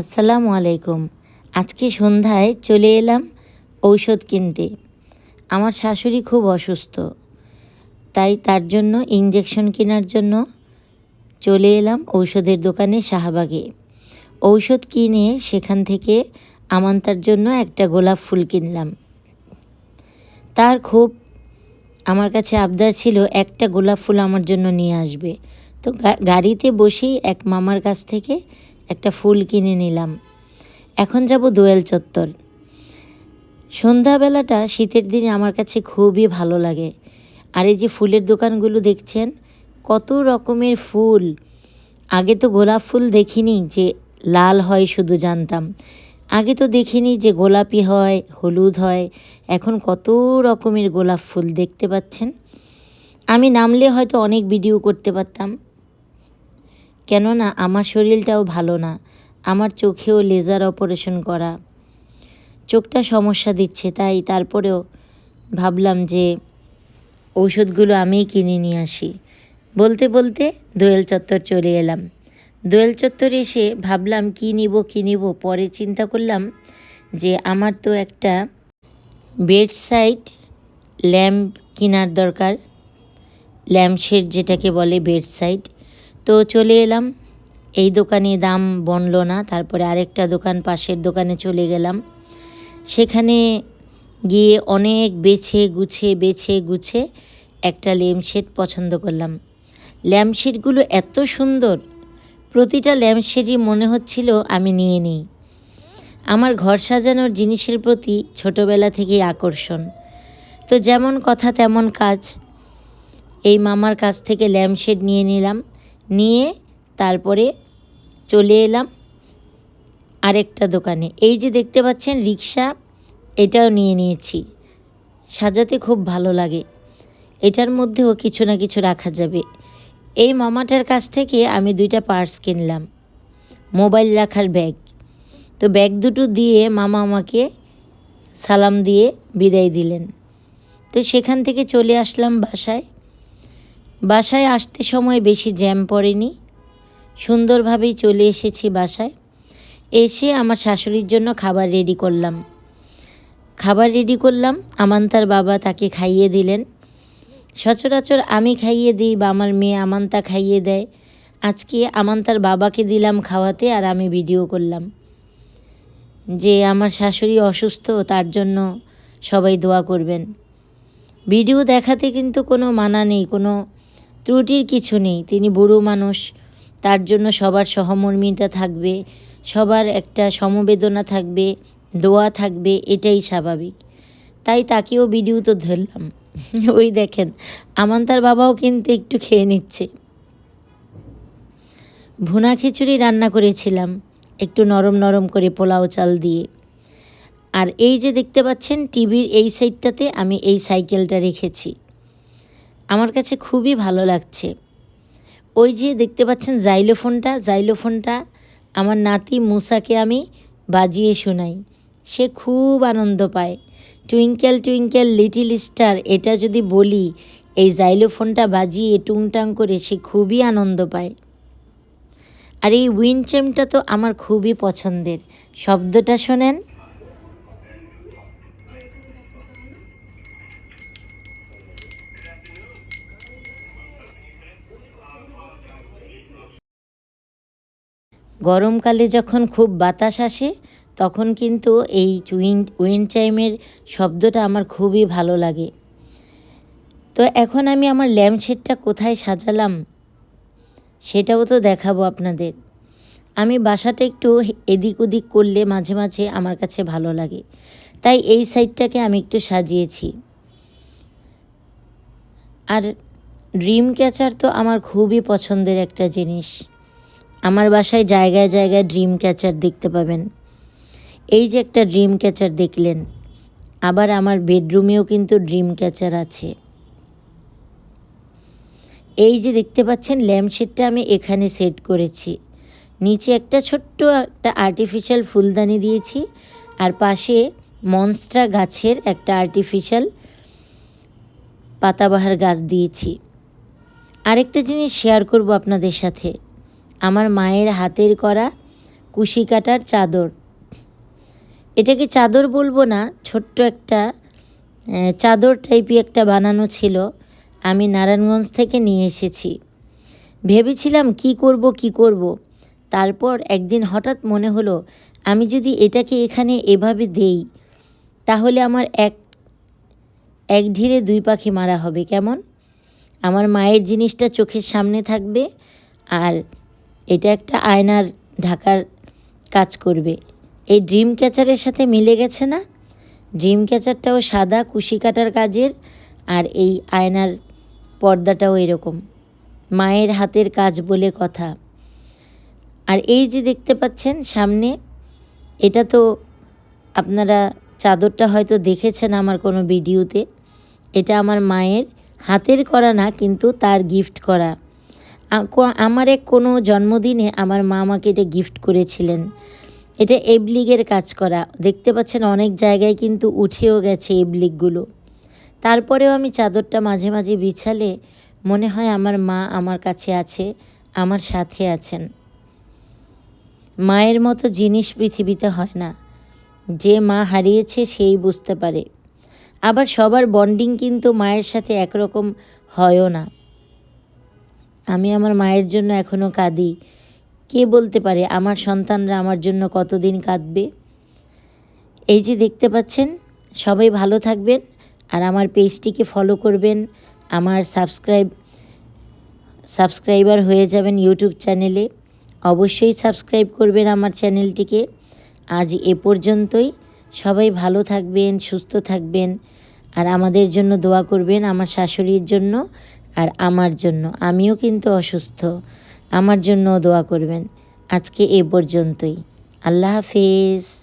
আসসালামু আলাইকুম। আজকে সন্ধ্যায় চলে এলাম ঔষধ কিনতে। আমার শাশুড়ি খুব অসুস্থ। তাই তার জন্য ইঞ্জেকশন কেনার জন্য চলে এলাম ঔষধের দোকানে শাহবাগে। ঔষধ কিনে সেখান থেকে আমান্তার জন্য একটা গোলাপ ফুল কিনলাম। তার খুব আমার কাছে আবদার ছিল, একটা গোলাপ ফুল আমার জন্য নিয়ে আসবে। তো গাড়িতে বসেই এক মামার কাছ থেকে একটা ফুল কিনে নিলাম। এখন যাব দোয়েল চত্বর। সন্ধ্যাবেলাটা শীতের দিনে আমার কাছে খুবই ভালো লাগে। আর এই যে ফুলের দোকানগুলো দেখছেন, কত রকমের ফুল। আগে তো গোলাপ ফুল দেখিনি যে লাল হয় শুধু জানতাম। আগে তো দেখিনি যে গোলাপি হয়, হলুদ হয়। এখন কত রকমের গোলাপ ফুল দেখতে পাচ্ছেন। আমি নামলে হয়তো অনেক ভিডিও করতে পারতাম। কেননা আমার শরীরটাও ভালো না, আমার চোখেও লেজার অপারেশন করা। চোখটা সমস্যা দিচ্ছে, তাই তারপরেও ভাবলাম যে ঔষধগুলো আমিই কিনে নিয়ে আসি। বলতে বলতে দোয়েল চত্বর চলে এলাম। দোয়েল চত্বর এসে ভাবলাম কী নিব কী নিব, পরে চিন্তা করলাম যে আমার তো একটা বেড সাইড ল্যাম্প কেনার দরকার। ল্যাম্পশেড যেটাকে বলে বেড সাইড তো চলে এলাম। এই দোকানে দাম বনলো না, তারপরে আরেকটা দোকান পাশের দোকানে চলে গেলাম। সেখানে গিয়ে অনেক বেছে গুছে বেছে গুছে একটা ল্যাম্পশেড পছন্দ করলাম। ল্যাম্পশেডগুলো এত সুন্দর, প্রতিটা ল্যাম্পশেডই মনে হচ্ছিল আমি নিয়ে নিই। আমার ঘর সাজানোর জিনিসের প্রতি ছোটবেলা থেকেই আকর্ষণ। তো যেমন কথা তেমন কাজ, এই মামার কাছ থেকে ল্যাম্পশেড নিয়ে নিলাম। নিয়ে তারপরে চলে এলাম আরেকটা দোকানে। এই যে দেখতে পাচ্ছেন রিক্সা এটাও নিয়ে নিয়েছি। সাজাতে খুব ভালো লাগে। এটার মধ্যেও কিছু না কিছু রাখা যাবে। এই মামাটার কাছ থেকে আমি দুইটা পার্স কিনলাম। মোবাইল রাখার ব্যাগ। তো ব্যাগ দুটো দিয়ে মামা আমাকে সালাম দিয়ে বিদায় দিলেন। তো সেখান থেকে চলে আসলাম বাসায়। বাসায় আসতে সময় বেশি জ্যাম পড়েনি। সুন্দরভাবেই চলে এসেছি বাসায়। এসে আমার শাশুড়ির জন্য খাবার রেডি করলাম। খাবার রেডি করলাম, আমান্তার বাবা তাকে খাইয়ে দিলেন। সচরাচর আমি খাইয়ে দিই বা আমার মেয়ে আমান্তা খাইয়ে দেয়। আজকে আমান্তার বাবাকে দিলাম খাওয়াতে আর আমি ভিডিও করলাম। যে আমার শাশুড়ি অসুস্থ, তার জন্য সবাই দোয়া করবেন। ভিডিও দেখাতে কিন্তু কোনো মানা নেই, কোনো ত্রুটির কিছু নেই। তিনি বুড়ো মানুষ, তার জন্য সবার সহমর্মিতা থাকবে, সবার একটা সমবেদনা থাকবে, দোয়া থাকবে, এটাই স্বাভাবিক। তাই তাকেও ভিডিও তো ধরলাম। ওই দেখেন আমান্তার বাবাও কিন্তু একটু খেয়ে নিচ্ছে। ভুনা খিচুড়ি রান্না করেছিলাম, একটু নরম নরম করে পোলাও চাল দিয়ে। আর এই যে দেখতে পাচ্ছেন, টিভির এই সাইডটাতে আমি এই সাইকেলটা রেখেছি। আমার কাছে খুবই ভালো লাগছে। ওই যে দেখতে পাচ্ছেন জাইলোফোনটা জাইলোফোনটা আমার নাতি মুসাকে আমি বাজিয়ে শোনাই। সে খুব আনন্দ পায়। টুইঙ্কেল টুইঙ্কেল, লিটিল স্টার, এটা যদি বলি, এই জাইলোফোনটা বাজিয়ে টুংটাং করে সে খুবই আনন্দ পায়। আর এই উইন্ড চেমটা তো আমার খুবই পছন্দের। শব্দটা শোনেন। গরমকালে যখন খুব বাতাস আসে, তখন কিন্তু এই উইন্ড উইন্ড চাইমের শব্দটা আমার খুবই ভালো লাগে। তো এখন আমি আমার ল্যাম্পশেডটা কোথায় সাজালাম, সেটাও তো দেখাবো আপনাদের। আমি বাসাটা একটু এদিক ওদিক করলে মাঝে মাঝে আমার কাছে ভালো লাগে। তাই এই সাইডটাকে আমি একটু সাজিয়েছি। আর ড্রিম ক্যাচার তো আমার খুবই পছন্দের একটা জিনিস। আমার বাসায় জায়গায় জায়গায় ড্রিম ক্যাচার দেখতে পাবেন। এই যে একটা ড্রিম ক্যাচার দেখলেন, আবার আমার বেডরুমেও কিন্তু ড্রিম ক্যাচার আছে। এই যে দেখতে পাচ্ছেন ল্যাম্পশেডটা আমি এখানে সেট করেছি। নিচে একটা ছোট্ট একটা আর্টিফিশিয়াল ফুলদানি দিয়েছি, আর পাশে মনস্ট্রা গাছের একটা আর্টিফিশিয়াল পাতাবাহার গাছ দিয়েছি। আরেকটা জিনিস শেয়ার করব আপনাদের সাথে। আমার মায়ের হাতের করা কুশি কাটার চাদর। এটাকে চাদর বলব না, ছোট্ট একটা চাদর টাইপই একটা বানানো ছিল। আমি নারায়ণগঞ্জ থেকে নিয়ে এসেছি। ভেবেছিলাম কি করব কি করব। তারপর একদিন হঠাৎ মনে হলো, আমি যদি এটাকে এখানে এভাবে দেই, তাহলে আমার এক এক ঢিলে দুই পাখি মারা হবে। কেমন? আমার মায়ের জিনিসটা চোখের সামনে থাকবে আর এটা একটা আয়নার ঢাকার কাজ করবে। এই ড্রিম ক্যাচারের সাথে মিলে গেছে না? ড্রিম ক্যাচারটাও সাদা, কুশি কাটার কাজের, আর এই আয়নার পর্দাটাও এরকম। মায়ের হাতের কাজ বলে কথা। আর এই যে দেখতে পাচ্ছেন সামনে, এটা তো আপনারা চাদরটা হয়তো দেখেছেন আমার কোনো ভিডিওতে। এটা আমার মায়ের হাতের করা না, কিন্তু তার গিফট করা। আমার এক কোনো জন্মদিনে আমার মা আমাকে এটা গিফট করেছিলেন। এটা এবলিগের কাজ করা। দেখতে পাচ্ছেন অনেক জায়গায় কিন্তু উঠেও গেছে এবলিগগুলো তারপরেও আমি চাদরটা মাঝে মাঝে বিছালে মনে হয় আমার মা আমার কাছে আছে, আমার সাথে আছেন। মায়ের মতো জিনিস পৃথিবীতে হয় না। যে মা হারিয়েছে সেই বুঝতে পারে। আবার সবার বন্ডিং কিন্তু মায়ের সাথে একরকম হয়ও না। আমি আমার মায়ের জন্য এখনও কাঁদি। কে বলতে পারে আমার সন্তানরা আমার জন্য কতদিন কাঁদবে? এই যে দেখতে পাচ্ছেন, সবাই ভালো থাকবেন আর আমার পেজটিকে ফলো করবেন। আমার সাবস্ক্রাইব সাবস্ক্রাইবার হয়ে যাবেন ইউটিউব চ্যানেলে অবশ্যই সাবস্ক্রাইব করবেন আমার চ্যানেলটিকে আজ এ পর্যন্তই। সবাই ভালো থাকবেন, সুস্থ থাকবেন। আর আমাদের জন্য দোয়া করবেন আমার শাশুড়ির জন্য। আর আমার জন্য। আমিও কিন্তু অসুস্থ। আমার জন্য দোয়া করবেন। আজকে এ পর্যন্তই। আল্লাহ হাফেজ।